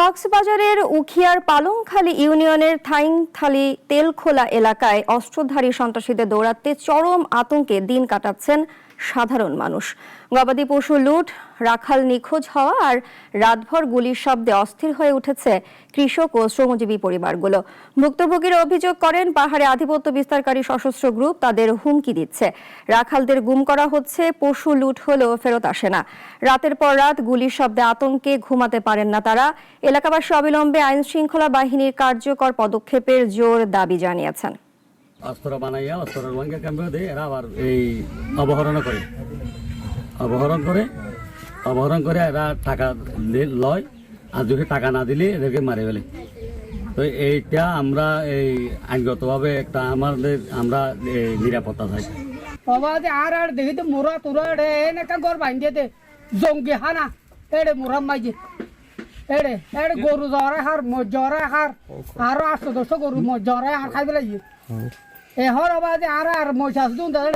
কক্সবাজারের উখিয়ার পালংখালী ইউনিয়নের থাইংথালি তেলখোলা এলাকায় অস্ত্রধারী সন্ত্রাসীদের দৌড়াতে চরম আতঙ্কে দিন কাটাচ্ছেন সাধারণ মানুষ। গবাদি পশু লুট, রাখাল নিখোঁজ হওয়া আর রাতভর গুলির শব্দে অস্থির হয়ে উঠেছে কৃষক ও শ্রমজীবী পরিবারগুলো। ভুক্তভোগীরা অভিযোগ করেন, পাহাড়ে আধিপত্য বিস্তারকারী সশস্ত্র গ্রুপ তাদের হুমকি দিচ্ছে। রাখালদের গুম করা হচ্ছে, পশু লুট হলেও ফেরত আসে না। রাতের পর রাত গুলির শব্দে আতঙ্কে ঘুমাতে পারেন না তারা। এলাকাবাসী অবিলম্বে আইন শৃঙ্খলা বাহিনীর কার্যকর পদক্ষেপের জোর দাবি জানিয়েছেন। অস্ত্র বানাইয়া অস্ত্রের ভাঙ্গে ক্যাম্পে দিয়ে এরা আবার এই অপহরণ করে। অপহরণ করে অপহরণ করে এরা টাকা লয়। আর যদি টাকা না দিলে এদেরকে মারে ফেলে। তো এইটা আমরা এই আইনগতভাবে একটা আমাদের আমরা এই নিরাপত্তা চাই। বাবা যে আর আর দেখি তো মুরা তুরা এনেকা গর বাঁধিয়ে দে। জঙ্গি হানা এড়ে মুরা মাইজে। এড়ে এড়ে গরু জরে হার মজ জ্বরে হার আরও আটশো দশশো গরু মজ জ্বরে হার খাই পেলাই এ হর বাবা যে আর আর মজ আসুন তাদের